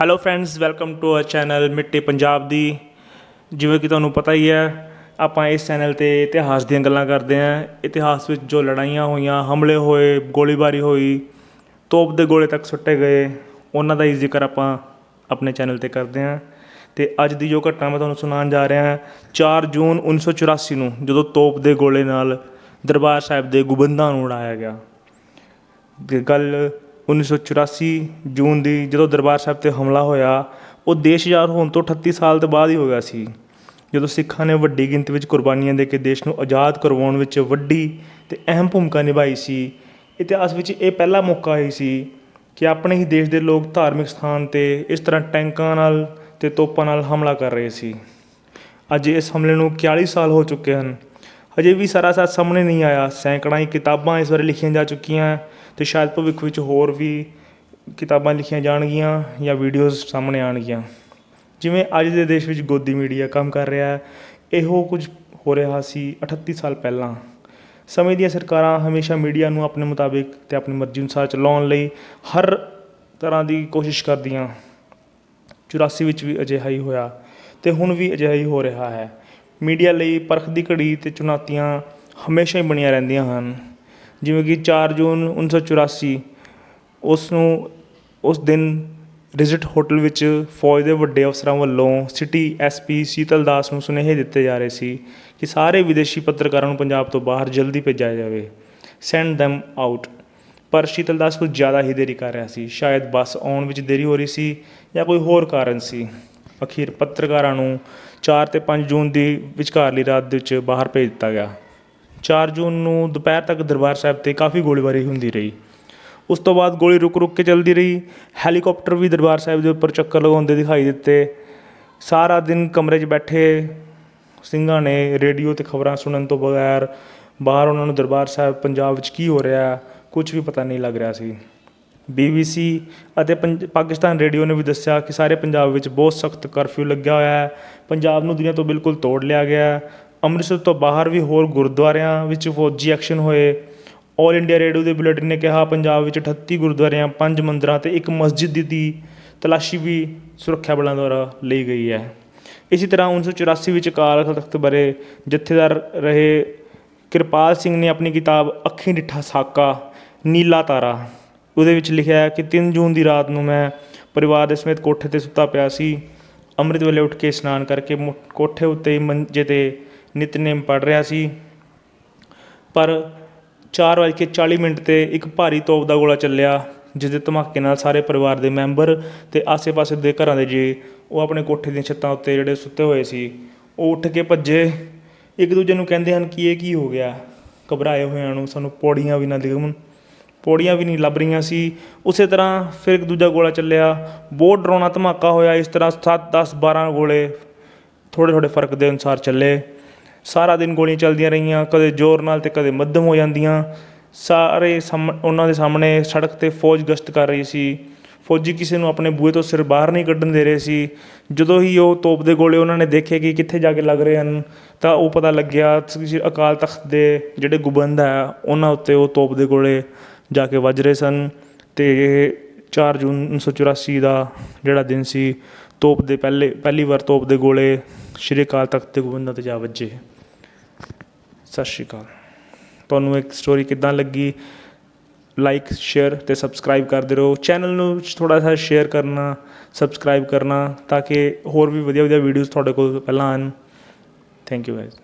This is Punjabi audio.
Hello friends welcome to our channel ਮਿੱਟੀ ਪੰਜਾਬ ਦੀ। ਜਿਵੇਂ ਕਿ ਤੁਹਾਨੂੰ ਪਤਾ ਹੀ ਹੈ, ਆਪਾਂ ਇਸ ਚੈਨਲ ਤੇ ਇਤਿਹਾਸ ਦੀਆਂ ਗੱਲਾਂ ਕਰਦੇ ਹਾਂ। ਇਤਿਹਾਸ ਵਿੱਚ ਜੋ ਲੜਾਈਆਂ ਹੋਈਆਂ, ਹਮਲੇ ਹੋਏ, ਗੋਲੀਬਾਰੀ ਹੋਈ, ਤੋਪ ਦੇ ਗੋਲੇ ਤੱਕ ਸੁੱਟੇ ਗਏ, ਉਹਨਾਂ ਦਾ ਹੀ ਜ਼ਿਕਰ ਆਪਾਂ ਆਪਣੇ ਚੈਨਲ ਤੇ ਕਰਦੇ ਹਾਂ। ਤੇ ਅੱਜ ਦੀ ਜੋ ਘਟਨਾ ਮੈਂ ਤੁਹਾਨੂੰ ਸੁਣਾਉਣ ਜਾ ਰਿਹਾ ਹਾਂ 4 ਜੂਨ 1984 ਨੂੰ ਜਦੋਂ ਤੋਪ ਦੇ ਗੋਲੇ ਨਾਲ ਦਰਬਾਰ ਸਾਹਿਬ ਦੇ ਗੁਬੰਦਾਂ ਨੂੰ ਉਡਾਇਆ ਗਿਆ। ਗੱਲ ਉੱਨੀ ਸੌ ਚੁਰਾਸੀ ਜੂਨ ਦੀ ਜਦੋਂ ਦਰਬਾਰ ਸਾਹਿਬ ਤੇ ਹਮਲਾ ਹੋਇਆ, ਉਹ ਦੇਸ਼ ਆਜ਼ਾਦ ਹੋਣ ਤੋਂ 38 ਸਾਲ ਤੋਂ ਬਾਅਦ ਹੀ ਹੋ ਗਿਆ ਸੀ। ਜਦੋਂ ਸਿੱਖਾਂ ਨੇ ਵੱਡੀ ਗਿਣਤੀ ਵਿੱਚ ਕੁਰਬਾਨੀਆਂ ਦੇ ਕੇ ਦੇਸ਼ ਨੂੰ ਆਜ਼ਾਦ ਕਰਵਾਉਣ ਵਿੱਚ ਵੱਡੀ ਅਤੇ ਅਹਿਮ ਭੂਮਿਕਾ ਨਿਭਾਈ ਸੀ, ਇਤਿਹਾਸ ਵਿੱਚ ਇਹ ਪਹਿਲਾ ਮੌਕਾ ਹੀ ਸੀ ਕਿ ਆਪਣੇ ਹੀ ਦੇਸ਼ ਦੇ ਲੋਕ ਧਾਰਮਿਕ ਸਥਾਨ ਤੇ ਇਸ ਤਰ੍ਹਾਂ ਟੈਂਕਾਂ ਨਾਲ ਅਤੇ ਤੋਪਾਂ ਨਾਲ ਹਮਲਾ ਕਰ ਰਹੇ ਸੀ। ਅੱਜ ਇਸ ਹਮਲੇ ਨੂੰ 41 ਸਾਲ ਹੋ ਚੁੱਕੇ ਹਨ। ਅਜੇ ਵੀ ਸਾਰਾ ਸੱਚ ਸਾਹਮਣੇ ਨਹੀਂ ਆਇਆ। ਸੈਂਕੜਾਂ ਹੀ ਕਿਤਾਬਾਂ ਇਸ ਬਾਰੇ ਲਿਖੀਆਂ ਜਾ ਚੁੱਕੀਆਂ ਅਤੇ ਸ਼ਾਇਦ ਭਵਿੱਖ ਵਿੱਚ ਹੋਰ ਵੀ ਕਿਤਾਬਾਂ ਲਿਖੀਆਂ ਜਾਣਗੀਆਂ ਜਾਂ ਵੀਡੀਓਜ਼ ਸਾਹਮਣੇ ਆਉਣਗੀਆਂ। ਜਿਵੇਂ ਅੱਜ ਦੇ ਦੇਸ਼ ਵਿੱਚ ਗੋਦੀ ਮੀਡੀਆ ਕੰਮ ਕਰ ਰਿਹਾ ਹੈ। ਇਹੋ ਕੁਝ ਹੋ ਰਿਹਾ ਸੀ 38 ਸਾਲ ਪਹਿਲਾਂ। ਸਮੇਂ ਦੀਆਂ ਸਰਕਾਰਾਂ ਹਮੇਸ਼ਾ ਮੀਡੀਆ ਨੂੰ ਆਪਣੇ ਮੁਤਾਬਿਕ ਤੇ ਆਪਣੀ ਮਰਜ਼ੀ ਅਨੁਸਾਰ ਚਲਾਉਣ ਲਈ ਹਰ ਤਰ੍ਹਾਂ ਦੀ ਕੋਸ਼ਿਸ਼ ਕਰਦੀਆਂ। 84 ਵਿੱਚ ਵੀ ਅਜਿਹਾ ਹੀ ਹੋਇਆ ਤੇ ਹੁਣ ਵੀ ਅਜਿਹਾ ਹੀ ਹੋ ਰਿਹਾ ਹੈ। ਮੀਡੀਆ ਲਈ ਪਰਖ ਦੀ ਘੜੀ ਅਤੇ ਚੁਣੌਤੀਆਂ ਹਮੇਸ਼ਾ ਹੀ ਬਣੀਆਂ ਰਹਿੰਦੀਆਂ ਹਨ। ਜਿਵੇਂ ਕਿ ਚਾਰ ਜੂਨ 1984 ਉਸ ਨੂੰ, ਉਸ ਦਿਨ ਰਿਜ਼ਟ ਹੋਟਲ ਵਿੱਚ ਫੌਜ ਦੇ ਵੱਡੇ ਅਫਸਰਾਂ ਵੱਲੋਂ ਸਿਟੀ ਐਸਪੀ ਸੀਤਲ ਦਾਸ ਨੂੰ ਸੁਨੇਹੇ ਦਿੱਤੇ ਜਾ ਰਹੇ ਸੀ ਕਿ ਸਾਰੇ ਵਿਦੇਸ਼ੀ ਪੱਤਰਕਾਰਾਂ ਨੂੰ ਪੰਜਾਬ ਤੋਂ ਬਾਹਰ ਜਲਦੀ ਭੇਜਿਆ ਜਾਵੇ। ਸੈਂਡ them ਆਊਟ ਪਰ ਸ਼ੀਤਲ ਦਾਸ ਕੁਝ ਜ਼ਿਆਦਾ ਹੀ ਦੇਰੀ ਕਰ ਰਿਹਾ ਸੀ। ਸ਼ਾਇਦ ਬੱਸ ਆਉਣ ਵਿੱਚ ਦੇਰੀ ਹੋ ਰਹੀ ਸੀ ਜਾਂ ਕੋਈ ਹੋਰ ਕਾਰਨ ਸੀ। ਅਖੀਰ ਪੱਤਰਕਾਰਾਂ ਨੂੰ 4 ਤੇ 5 ਜੂਨ ਦੀ ਵਿਚਕਾਰਲੀ ਰਾਤ ਦੇ ਵਿੱਚ ਬਾਹਰ ਭੇਜ ਦਿੱਤਾ ਗਿਆ। 4 ਜੂਨ ਨੂੰ ਦੁਪਹਿਰ ਤੱਕ ਦਰਬਾਰ ਸਾਹਿਬ ਤੇ ਕਾਫੀ ਗੋਲੀਬਾਰੀ ਹੁੰਦੀ ਰਹੀ। ਉਸ ਤੋਂ ਬਾਅਦ ਗੋਲੀ ਰੁਕ ਰੁਕ ਕੇ ਚੱਲਦੀ ਰਹੀ। ਹੈਲੀਕਾਪਟਰ ਵੀ ਦਰਬਾਰ ਸਾਹਿਬ ਦੇ ਉੱਪਰ ਚੱਕਰ ਲਗਾਉਂਦੇ ਦਿਖਾਈ ਦਿੱਤੇ। ਸਾਰਾ ਦਿਨ ਕਮਰੇ 'ਚ ਬੈਠੇ ਸਿੰਘਾਂ ਨੇ ਰੇਡੀਓ ਤੇ ਖਬਰਾਂ ਸੁਣਨ ਤੋਂ ਬਗੈਰ ਬਾਹਰ ਉਹਨਾਂ ਨੂੰ ਦਰਬਾਰ ਸਾਹਿਬ ਪੰਜਾਬ ਵਿੱਚ ਕੀ ਹੋ ਰਿਹਾ ਕੁਝ ਵੀ ਪਤਾ ਨਹੀਂ ਲੱਗ ਰਿਹਾ ਸੀ। BBC ਅਤੇ ਪੰਜ, ਪਾਕਿਸਤਾਨ ਰੇਡੀਓ ਨੇ ਵੀ ਦੱਸਿਆ ਕਿ ਸਾਰੇ ਪੰਜਾਬ ਵਿੱਚ ਬਹੁਤ ਸਖਤ ਕਰਫਿਊ ਲੱਗਿਆ ਹੋਇਆ ਹੈ। ਪੰਜਾਬ ਨੂੰ ਦੁਨੀਆ ਤੋਂ ਬਿਲਕੁਲ ਤੋੜ ਲਿਆ ਗਿਆ ਹੈ। ਅੰਮ੍ਰਿਤਸਰ ਤੋਂ ਬਾਹਰ ਵੀ ਹੋਰ ਗੁਰਦੁਆਰਿਆਂ ਵਿੱਚ ਫੌਜੀ ਐਕਸ਼ਨ ਹੋਏ। ਆਲ ਇੰਡੀਆ ਰੇਡੀਓ ਦੇ ਬੁਲੇਟਿਨ ਨੇ ਕਿਹਾ, ਪੰਜਾਬ ਵਿੱਚ 38 ਗੁਰਦੁਆਰਿਆਂ, ਪੰਜ ਮੰਦਰਾਂ ਅਤੇ ਇੱਕ ਮਸਜਿਦ ਦੀ- ਤਲਾਸ਼ੀ ਵੀ ਸੁਰੱਖਿਆ ਬਲਾਂ ਦੁਆਰਾ ਲਈ ਗਈ ਹੈ। ਇਸੇ ਤਰ੍ਹਾਂ 1984 ਵਿੱਚ ਅਕਾਲ ਤਖਤ ਬਾਰੇ ਜਥੇਦਾਰ ਰਹੇ ਕਿਰਪਾਲ ਸਿੰਘ ਨੇ ਆਪਣੀ ਕਿਤਾਬ ਅੱਖੀਂ ਡਿੱਠਾ ਸਾਕਾ, ਨੀਲਾ ਤਾਰਾ। ਉਹਦੇ ਵਿੱਚ ਲਿਖਿਆ ਹੈ ਕਿ ਤਿੰਨ ਜੂਨ ਦੀ ਰਾਤ ਨੂੰ ਮੈਂ ਪਰਿਵਾਰ ਦੇ ਸਮੇਤ ਕੋਠੇ ਤੇ ਸੁੱਤਾ ਪਿਆ ਸੀ। ਅੰਮ੍ਰਿਤ ਵੇਲੇ ਉੱਠ ਕੇ ਇਸ਼ਨਾਨ ਕਰਕੇ ਮੁ- ਕੋਠੇ ਉੱਤੇ ਮੰਜੇ ਤੇ ਨਿਤਨੇਮ ਪੜ੍ਹ ਰਿਹਾ ਸੀ। ਪਰ 4:40 ਮਿੰਟ ਤੇ ਇੱਕ ਭਾਰੀ ਤੋਪ ਦਾ ਗੋਲਾ ਚੱਲਿਆ ਜਿਸ ਦੇ ਧਮਾਕੇ ਨਾਲ ਸਾਰੇ ਪਰਿਵਾਰ ਦੇ ਮੈਂਬਰ ਤੇ ਆਸੇ-ਪਾਸੇ ਦੇ ਘਰਾਂ ਦੇ ਜੀ, ਉਹ ਆਪਣੇ ਕੋਠੇ ਦੀਆਂ ਛੱਤਾਂ ਉੱਤੇ ਜਿਹੜੇ ਸੁੱਤੇ ਹੋਏ ਸੀ, ਉਹ ਉੱਠ ਕੇ ਭੱਜੇ। ਇੱਕ ਦੂਜੇ ਨੂੰ ਕਹਿੰਦੇ ਹਨ ਕਿ ਇਹ ਕੀ ਹੋ ਗਿਆ? ਘਬਰਾਏ ਹੋਇਆਂ ਨੂੰ ਸਾਨੂੰ ਪੌੜੀਆਂ ਵੀ ਨਾ ਦਿਖਣ ਪੌੜੀਆਂ ਵੀ ਨਹੀਂ ਲੱਭ ਰਹੀਆਂ ਸੀ। ਉਸੇ ਤਰ੍ਹਾਂ ਫਿਰ ਇੱਕ ਦੂਜਾ ਗੋਲਾ ਚੱਲਿਆ। ਬਹੁਤ ਡਰਾਉਣਾ ਧਮਾਕਾ ਹੋਇਆ ਇਸ ਤਰ੍ਹਾਂ 7 10 12 ਗੋਲੇ ਥੋੜ੍ਹੇ ਥੋੜ੍ਹੇ ਫ਼ਰਕ ਦੇ ਅਨੁਸਾਰ ਚੱਲੇ। ਸਾਰਾ ਦਿਨ ਗੋਲੀਆਂ ਚੱਲਦੀਆਂ ਰਹੀਆਂ, ਕਦੇ ਜ਼ੋਰ ਨਾਲ ਤੇ ਕਦੇ ਮੱਧਮ ਹੋ ਜਾਂਦੀਆਂ। ਸਾਰੇ ਸਾਹਮ- ਉਹਨਾਂ ਦੇ ਸਾਹਮਣੇ ਸੜਕ ਤੇ ਫੌਜ ਗਸ਼ਤ ਕਰ ਰਹੀ ਸੀ। ਫੌਜੀ ਕਿਸੇ ਨੂੰ ਆਪਣੇ ਬੂਹੇ ਤੋਂ ਸਿਰ ਬਾਹਰ ਨਹੀਂ ਕੱਢਣ ਦੇ ਰਹੇ ਸੀ। ਜਦੋਂ ਹੀ ਉਹ ਤੋਪ ਦੇ ਗੋਲੇ ਉਹਨਾਂ ਨੇ ਦੇਖੇ ਕਿ ਕਿੱਥੇ ਜਾ ਕੇ ਲੱਗ ਰਹੇ ਹਨ, ਤਾਂ ਉਹ ਪਤਾ ਲੱਗਿਆ ਅਕਾਲ ਤਖਤ ਦੇ ਜਿਹੜੇ ਗੁਬੰਦ ਹੈ ਉਹਨਾਂ ਉੱਤੇ ਉਹ ਤੋਪ ਦੇ ਗੋਲੇ ਜਾ ਕੇ ਵੱਜ ਰਹੇ ਸਨ ਤੇ ਇਹ 4 ਜੂਨ 1984 ਦਾ ਜਿਹੜਾ ਦਿਨ ਸੀ, ਤੋਪ ਦੇ ਪਹਿਲੇ, ਪਹਿਲੀ ਵਾਰ ਤੋਪ ਦੇ ਗੋਲੇ ਸ਼੍ਰੀ ਅਕਾਲ ਤਖਤ ਦੇ ਗੁਬੰਦਾਂ ਤੇ ਜਾ ਵੱਜੇ। ਸਤਿ ਸ਼੍ਰੀ ਅਕਾਲ। ਤੁਹਾਨੂੰ ਇੱਕ ਸਟੋਰੀ ਕਿੱਦਾਂ ਲੱਗੀ? ਲਾਈਕ ਸ਼ੇਅਰ ਤੇ ਸਬਸਕ੍ਰਾਈਬ ਕਰਦੇ ਰਹੋ। ਚੈਨਲ ਨੂੰ ਥੋੜਾ ਜਿਹਾ ਸ਼ੇਅਰ ਕਰਨਾ ਸਬਸਕ੍ਰਾਈਬ ਕਰਨਾ ਤਾਂ ਕਿ ਹੋਰ ਵੀ ਵਧੀਆ ਵਧੀਆ ਵੀਡੀਓਜ਼ ਤੁਹਾਡੇ ਕੋਲ ਪਹਿਲਾਂ ਆਉਣ। Thank you guys